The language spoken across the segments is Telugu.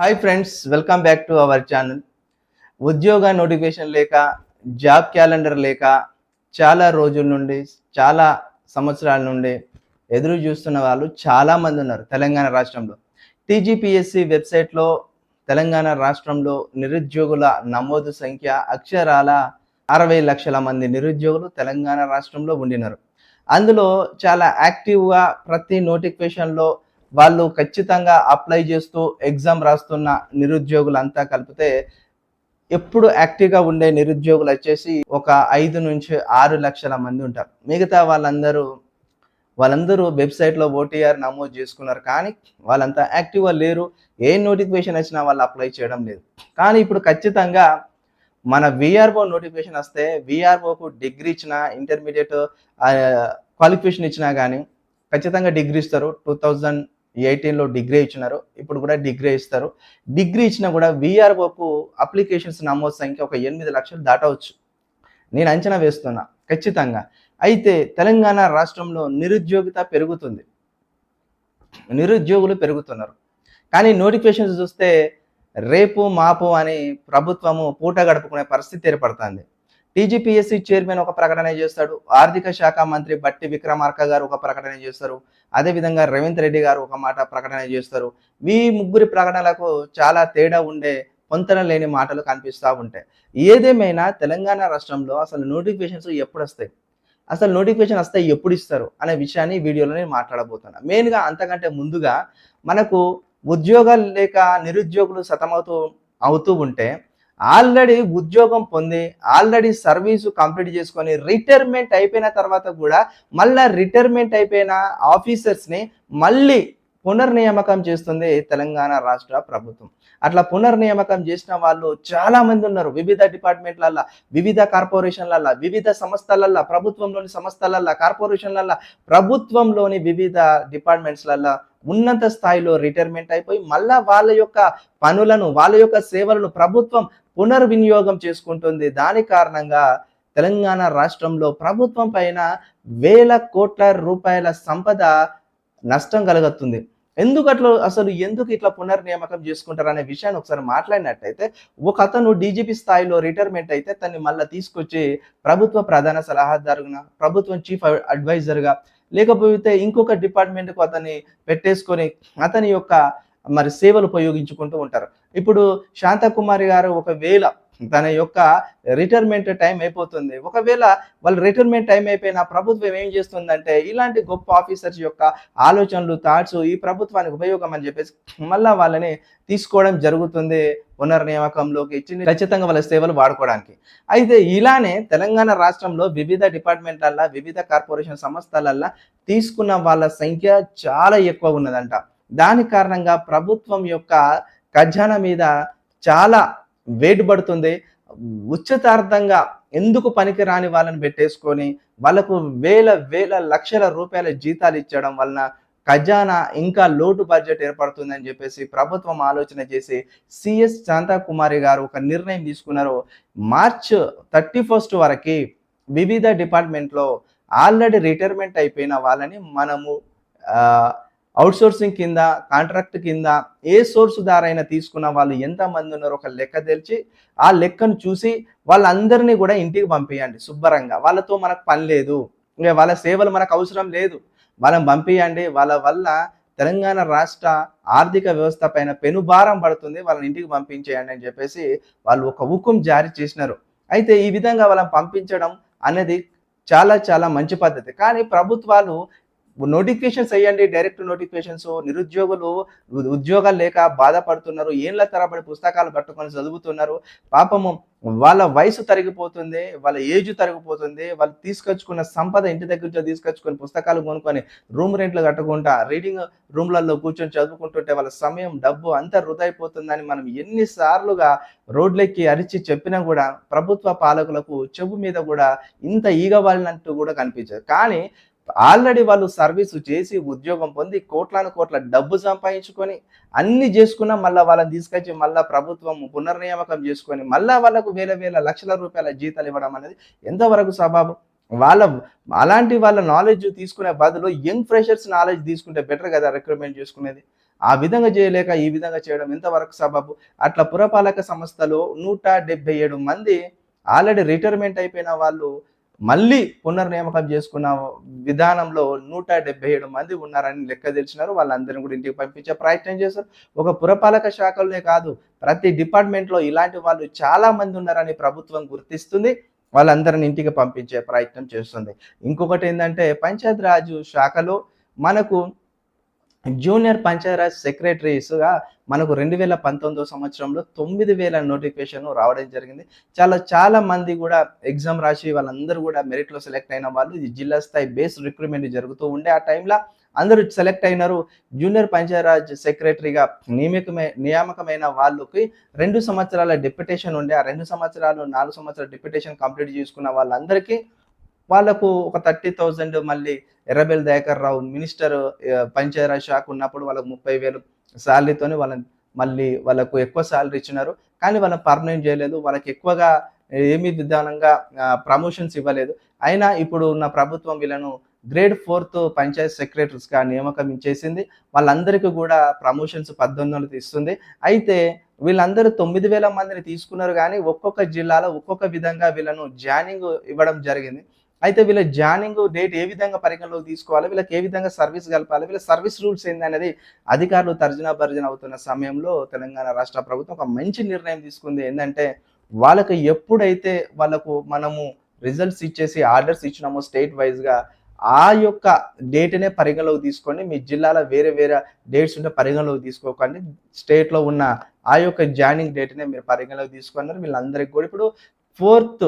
Hi friends welcome back to our channel ఉద్యోగ నోటిఫికేషన్ లేక జాబ్ క్యాలెండర్ లేక చాలా రోజుల నుండి చాలా సంవత్సరాల నుండి ఎదురు చూస్తున్న వాళ్ళు చాలామంది ఉన్నారు తెలంగాణ రాష్ట్రంలో. టీజీపీఎస్సి వెబ్సైట్లో తెలంగాణ రాష్ట్రంలో నిరుద్యోగుల నమోదు సంఖ్య అక్షరాల అరవై లక్షల మంది నిరుద్యోగులు తెలంగాణ రాష్ట్రంలో ఉండినారు. అందులో చాలా యాక్టివ్గా ప్రతి నోటిఫికేషన్లో వాళ్ళు ఖచ్చితంగా అప్లై చేస్తూ ఎగ్జామ్ రాస్తున్న నిరుద్యోగులంతా కలిపితే ఎప్పుడు యాక్టివ్గా ఉండే నిరుద్యోగులు వచ్చేసి ఒక ఐదు నుంచి ఆరు లక్షల మంది ఉంటారు. మిగతా వాళ్ళందరూ వాళ్ళందరూ వెబ్సైట్లో ఓటీఆర్ నమోదు చేసుకున్నారు. కానీ వాళ్ళంతా యాక్టివ్గా లేరు. ఏ నోటిఫికేషన్ వచ్చినా వాళ్ళు అప్లై చేయడం లేదు. కానీ ఇప్పుడు ఖచ్చితంగా మన విఆర్ఓ నోటిఫికేషన్ వస్తే విఆర్ఓకు డిగ్రీ ఇచ్చిన ఇంటర్మీడియట్ క్వాలిఫికేషన్ ఇచ్చినా కానీ ఖచ్చితంగా డిగ్రీ ఇస్తారు. టూ థౌజండ్ ఎయిటీన్లో డిగ్రీ ఇచ్చినారు. ఇప్పుడు కూడా డిగ్రీ ఇస్తారు. డిగ్రీ ఇచ్చినా కూడా విఆర్ఓకు అప్లికేషన్స్ నమోదు సంఖ్య ఒక ఎనిమిది లక్షలు దాటవచ్చు. నేను అంచనా వేస్తున్నా ఖచ్చితంగా. అయితే తెలంగాణ రాష్ట్రంలో నిరుద్యోగిత పెరుగుతుంది. నిరుద్యోగులు పెరుగుతున్నారు. కానీ నోటిఫికేషన్స్ చూస్తే రేపు మాపు అని ప్రభుత్వము పూట గడుపుకునే పరిస్థితి ఏర్పడుతుంది. టీజీపీఎస్సీ చైర్మన్ ఒక ప్రకటన చేస్తాడు. ఆర్థిక శాఖ మంత్రి బట్టి విక్రమార్క గారు ఒక ప్రకటన చేస్తారు. అదేవిధంగా రేవంత్ రెడ్డి గారు ఒక మాట ప్రకటన చేస్తారు. ఈ ముగ్గురి ప్రకటనలకు చాలా తేడా ఉండే పొంతన లేని మాటలు కనిపిస్తూ ఉంటాయి. ఏదేమైనా తెలంగాణ రాష్ట్రంలో అసలు నోటిఫికేషన్స్ ఎప్పుడు వస్తాయి? అసలు నోటిఫికేషన్ వస్తే ఎప్పుడు ఇస్తారు? అనే విషయాన్ని వీడియోలో నేను మాట్లాడబోతున్నా. మెయిన్గా అంతకంటే ముందుగా మనకు ఉద్యోగాలు లేక నిరుద్యోగులు సతమవుతూ అవుతూ ఉంటే ఆల్రెడీ ఉద్యోగం పొంది ఆల్రెడీ సర్వీసు కంప్లీట్ చేసుకొని రిటైర్మెంట్ అయిపోయిన తర్వాత కూడా మళ్ళా రిటైర్మెంట్ అయిపోయిన ఆఫీసర్స్ని మళ్ళీ పునర్నియామకం చేస్తుంది తెలంగాణ రాష్ట్ర ప్రభుత్వం. అట్లా పునర్నియామకం చేసిన వాళ్ళు చాలా మంది ఉన్నారు. వివిధ డిపార్ట్మెంట్లల్లో వివిధ కార్పొరేషన్లల్లో వివిధ సంస్థలల్లో ప్రభుత్వంలోని సంస్థలల్లో కార్పొరేషన్లల్లో ప్రభుత్వంలోని వివిధ డిపార్ట్మెంట్స్లల్లో ఉన్నత స్థాయిలో రిటైర్మెంట్ అయిపోయి మళ్ళా వాళ్ళ యొక్క పనులను వాళ్ళ యొక్క సేవలను ప్రభుత్వం పునర్వినియోగం చేసుకుంటుంది. దాని కారణంగా తెలంగాణ రాష్ట్రంలో ప్రభుత్వం పైన వేల కోట్ల రూపాయల సంపద నష్టం కలుగుతుంది ఎందుకు అట్లా అసలు ఎందుకు ఇట్లా పునర్నియామకం చేసుకుంటారు అనే విషయాన్ని ఒకసారి మాట్లాడినట్టయితే ఒక అతను డీజీపీ స్థాయిలో రిటైర్మెంట్ అయితే తన్ని మళ్ళీ తీసుకొచ్చి ప్రభుత్వ ప్రధాన సలహాదారుగా ప్రభుత్వం చీఫ్ అడ్వైజర్గా లేకపోతే ఇంకొక డిపార్ట్మెంట్కు అతన్ని పెట్టేసుకొని అతని యొక్క మరి సేవలు ఉపయోగించుకుంటూ ఉంటారు. ఇప్పుడు శాంతకుమారి గారు ఒకవేళ తన యొక్క రిటైర్మెంట్ టైం అయిపోతుంది. ఒకవేళ వాళ్ళ రిటైర్మెంట్ టైం అయిపోయిన ప్రభుత్వం ఏం చేస్తుందంటే ఇలాంటి గొప్ప ఆఫీసర్స్ యొక్క ఆలోచనలు థాట్స్ ఈ ప్రభుత్వానికి ఉపయోగం అని చెప్పేసి మళ్ళీ వాళ్ళని తీసుకోవడం జరుగుతుంది పునర్నియామకంలోకి ఇచ్చి ఖచ్చితంగా వాళ్ళ సేవలు వాడుకోవడానికి. అయితే ఇలానే తెలంగాణ రాష్ట్రంలో వివిధ డిపార్ట్మెంట్లల్లో వివిధ కార్పొరేషన్ సంస్థలల్లో తీసుకున్న వాళ్ళ సంఖ్య చాలా ఎక్కువ ఉన్నదంట. దాని కారణంగా ప్రభుత్వం యొక్క ఖజానా మీద చాలా వేటు పడుతుంది ఉచితార్థంగా ఎందుకు పనికి రాని వాళ్ళని పెట్టేసుకొని వాళ్ళకు వేల వేల లక్షల రూపాయల జీతాలు ఇచ్చడం వలన ఖజానా ఇంకా లోటు బడ్జెట్ ఏర్పడుతుందని చెప్పేసి ప్రభుత్వం ఆలోచన చేసి సిఎస్ శాంతాకుమారి గారు ఒక నిర్ణయం తీసుకున్నారు. మార్చ్ థర్టీ ఫస్ట్ వరకు వివిధ డిపార్ట్మెంట్లో ఆల్రెడీ రిటైర్మెంట్ అయిపోయిన వాళ్ళని మనము అవుట్సోర్సింగ్ కింద కాంట్రాక్ట్ కింద ఏ సోర్స్ దారైనా తీసుకున్న వాళ్ళు ఎంతమంది ఉన్నారో ఒక లెక్క తెలిసి ఆ లెక్కను చూసి వాళ్ళందరినీ కూడా ఇంటికి పంపించండి శుభ్రంగా. వాళ్ళతో మనకు పని లేదు. వాళ్ళ సేవలు మనకు అవసరం లేదు. వాళ్ళని పంపించండి వాళ్ళ వల్ల తెలంగాణ రాష్ట్ర ఆర్థిక వ్యవస్థ పైన పెనుభారం పడుతుంది. వాళ్ళని ఇంటికి పంపించేయండి అని చెప్పేసి వాళ్ళు ఒక హుకుం జారీ చేసినారు. అయితే ఈ విధంగా వాళ్ళని పంపించడం అనేది చాలా చాలా మంచి పద్ధతి. కానీ ప్రభుత్వాలు నోటిఫికేషన్స్ వేయండి డైరెక్ట్ నోటిఫికేషన్స్ నిరుద్యోగులు ఉద్యోగాలు లేక బాధపడుతున్నారు ఏళ్ళ తరబడి పుస్తకాలు పట్టుకొని చదువుతున్నారు. పాపము వాళ్ళ వయసు తరిగిపోతుంది వాళ్ళ ఏజ్ తరిగిపోతుంది వాళ్ళు తీసుకొచ్చుకున్న సంపద ఇంటి దగ్గర నుంచి తీసుకొచ్చుకొని పుస్తకాలు కొనుక్కొని రూమ్ రెంట్లు కట్టుకుంటా రీడింగ్ రూమ్లలో కూర్చొని చదువుకుంటుంటే వాళ్ళ సమయం డబ్బు అంతా వృధైపోతుందని మనం ఎన్నిసార్లుగా రోడ్లెక్కి అరిచి చెప్పినా కూడా ప్రభుత్వ పాలకులకు చెవు మీద కూడా ఇంత ఈగ కూడా కనిపించదు. కానీ ఆల్రెడీ వాళ్ళు సర్వీసు చేసి ఉద్యోగం పొంది కోట్లాను కోట్ల డబ్బు సంపాదించుకొని అన్ని చేసుకున్నా మళ్ళీ వాళ్ళని తీసుకొచ్చి మళ్ళీ ప్రభుత్వం పునర్నియామకం చేసుకొని మళ్ళీ వాళ్ళకు వేల వేల లక్షల రూపాయల జీతాలు ఇవ్వడం అనేది ఎంతవరకు స్వభావం వాళ్ళ అలాంటి వాళ్ళ నాలెడ్జ్ తీసుకునే బదులు యంగ్ ఫ్రెషర్స్ నాలెడ్జ్ తీసుకుంటే బెటర్ కదా రిక్రూట్మెంట్ చేసుకునేది. ఆ విధంగా చేయలేక ఈ విధంగా చేయడం ఎంతవరకు సబబు? అట్లా పురపాలక సంస్థలో నూట డెబ్బై ఏడు మంది ఆల్రెడీ రిటైర్మెంట్ అయిపోయిన వాళ్ళు మళ్ళీ పునర్నియామకం చేసుకున్న విధానంలో నూట డెబ్బై ఏడు మంది ఉన్నారని లెక్క తెలిసినారు. వాళ్ళందరినీ కూడా ఇంటికి పంపించే ప్రయత్నం చేశారు. ఒక పురపాలక శాఖలోనే కాదు ప్రతి డిపార్ట్మెంట్లో ఇలాంటి వాళ్ళు చాలా మంది ఉన్నారని ప్రభుత్వం గుర్తిస్తుంది. వాళ్ళందరిని ఇంటికి పంపించే ప్రయత్నం చేస్తుంది. ఇంకొకటి ఏంటంటే పంచాయతీరాజ్ శాఖలో మనకు జూనియర్ పంచాయతీరాజ్ సెక్రటరీస్గా మనకు రెండు వేల పంతొమ్మిదో సంవత్సరంలో తొమ్మిది వేల నోటిఫికేషన్ రావడం జరిగింది. చాలా చాలా మంది కూడా ఎగ్జామ్ రాసి వాళ్ళందరూ కూడా మెరిట్లో సెలెక్ట్ అయిన వాళ్ళు. ఇది జిల్లా స్థాయి బేస్ రిక్రూట్మెంట్ జరుగుతూ ఉండే ఆ టైంలో అందరూ సెలెక్ట్ అయినారు. జూనియర్ పంచాయతీరాజ్ సెక్రటరీగా నియమికమై నియామకమైన వాళ్ళకి రెండు సంవత్సరాల డిప్యుటేషన్ ఉండే. ఆ రెండు సంవత్సరాలు నాలుగు సంవత్సరాల డిప్యుటేషన్ కంప్లీట్ చేసుకున్న వాళ్ళందరికీ వాళ్ళకు ఒక థర్టీ థౌజండ్ మళ్ళీ ఎర్రబెల్ దయాకర్ రావు మినిస్టర్ పంచాయతీరాజ్ శాఖ ఉన్నప్పుడు వాళ్ళకు ముప్పై వేలు శాలరీతోనే వాళ్ళని మళ్ళీ వాళ్ళకు ఎక్కువ శాలరీ ఇచ్చినారు. కానీ వాళ్ళని పర్మనెంట్ చేయలేదు. వాళ్ళకి ఎక్కువగా ఏమి విధానంగా ప్రమోషన్స్ ఇవ్వలేదు. అయినా ఇప్పుడు ఉన్న ప్రభుత్వం వీళ్ళను గ్రేడ్ ఫోర్త్ పంచాయత్ సెక్రటరీస్గా నియామకం చేసింది వాళ్ళందరికీ కూడా ప్రమోషన్స్ పద్దెనిమిది వందలు ఇస్తుంది. అయితే వీళ్ళందరూ తొమ్మిది వేల మందిని తీసుకున్నారు కానీ ఒక్కొక్క జిల్లాలో ఒక్కొక్క విధంగా వీళ్ళను జాయినింగ్ ఇవ్వడం జరిగింది. అయితే వీళ్ళ జాయినింగ్ డేట్ ఏ విధంగా పరిగణలోకి తీసుకోవాలి? వీళ్ళకి ఏ విధంగా సర్వీస్ కలపాలి? వీళ్ళ సర్వీస్ రూల్స్ ఏందనేది అధికారులు తర్జనా భర్జన అవుతున్న సమయంలో తెలంగాణ రాష్ట్ర ప్రభుత్వం ఒక మంచి నిర్ణయం తీసుకుంది. ఏంటంటే వాళ్ళకి ఎప్పుడైతే వాళ్ళకు మనము రిజల్ట్స్ ఇచ్చేసి ఆర్డర్స్ ఇచ్చినామో స్టేట్ వైజ్గా ఆ యొక్క డేట్నే పరిగణలోకి తీసుకోండి. మీ జిల్లాలో వేరే వేరే డేట్స్ ఉంటే పరిగణలోకి తీసుకోకండి. స్టేట్లో ఉన్న ఆ యొక్క జాయినింగ్ డేట్నే మీరు పరిగణలోకి తీసుకున్నారు. వీళ్ళందరికీ కూడా ఇప్పుడు ఫోర్త్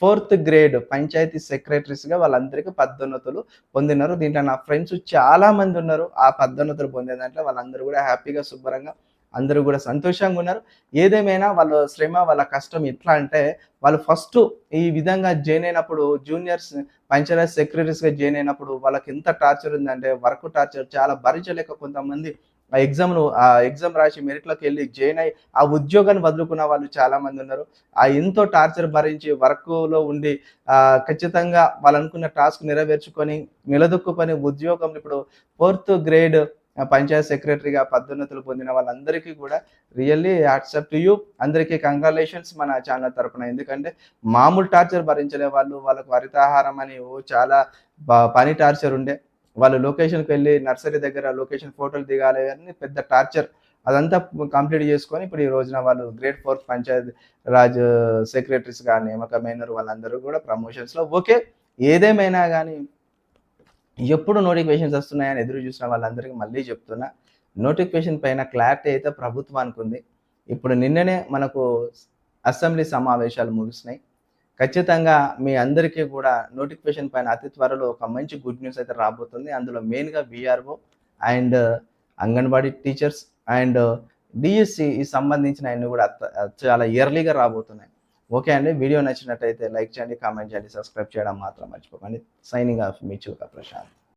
ఫోర్త్ గ్రేడ్ పంచాయతీ సెక్రటరీస్గా వాళ్ళందరికీ పద్దోన్నతులు పొందినారు. దీంట్లో నా ఫ్రెండ్స్ చాలా మంది ఉన్నారు. ఆ పద్దోన్నతులు పొందే దాంట్లో వాళ్ళందరూ కూడా హ్యాపీగా శుభ్రంగా అందరూ కూడా సంతోషంగా ఉన్నారు. ఏదేమైనా వాళ్ళ శ్రమ వాళ్ళ కష్టం ఎట్లా అంటే వాళ్ళు ఫస్ట్ ఈ విధంగా జాయిన్ అయినప్పుడు జూనియర్స్ పంచాయత్ సెక్రటరీస్గా జాయిన్ అయినప్పుడు వాళ్ళకి ఎంత టార్చర్ ఉందంటే వర్క్ టార్చర్ చాలా భరించలేక కొంతమంది ఆ ఎగ్జామ్ను ఆ ఎగ్జామ్ రాసి మెరిట్లోకి వెళ్ళి జాయిన్ అయ్యి ఆ ఉద్యోగాన్ని వదులుకున్న వాళ్ళు చాలా మంది ఉన్నారు. ఆ ఎంతో టార్చర్ భరించి వర్క్లో ఉండి ఖచ్చితంగా వాళ్ళు అనుకున్న టాస్క్ నెరవేర్చుకొని నిలదొక్కుని ఉద్యోగం ఇప్పుడు ఫోర్త్ గ్రేడ్ పంచాయత్ సెక్రటరీగా పదోన్నతులు పొందిన వాళ్ళందరికీ కూడా రియల్లీ యాక్సెప్ట్ యూ అందరికీ కంగ్రాలేషన్స్ మన ఛానల్ తరపున. ఎందుకంటే మామూలు టార్చర్ భరించలే వాళ్ళు వాళ్ళకు హరితాహారం అని ఓ చాలా పని టార్చర్ ఉండే. వాళ్ళు లొకేషన్కి వెళ్ళి నర్సరీ దగ్గర లొకేషన్ ఫోటోలు దిగాలి అని పెద్ద టార్చర్. అదంతా కంప్లీట్ చేసుకొని ఇప్పుడు ఈ రోజున వాళ్ళు గ్రేట్ ఫోర్త్ పంచాయత్ రాజ్ సెక్రటరీస్గా నియామకమైనారు వాళ్ళందరూ కూడా ప్రమోషన్స్లో ఓకే. ఏదేమైనా కానీ ఎప్పుడు నోటిఫికేషన్స్ వస్తున్నాయని ఎదురు చూసిన వాళ్ళందరికీ మళ్ళీ చెప్తున్నా నోటిఫికేషన్ పైన క్లారిటీ అయితే ప్రభుత్వానికి ఉంది. ఇప్పుడు నిన్ననే మనకు అసెంబ్లీ సమావేశాలు ముగిసినాయి. ఖచ్చితంగా మీ అందరికీ కూడా నోటిఫికేషన్ పైన అతి త్వరలో ఒక మంచి గుడ్ న్యూస్ అయితే రాబోతుంది. అందులో మెయిన్గా VRO and Anganwadi teachers and DSC సంబంధించిన అన్ని కూడా చాలా ఇయర్లీగా రాబోతున్నాయి. ఓకే అండి. వీడియో నచ్చినట్టయితే లైక్ చేయండి కామెంట్ చేయండి సబ్స్క్రైబ్ చేయడం మాత్రం మర్చిపోకండి. సైనింగ్ ఆఫ్ మీ చూక ప్రశాంత్.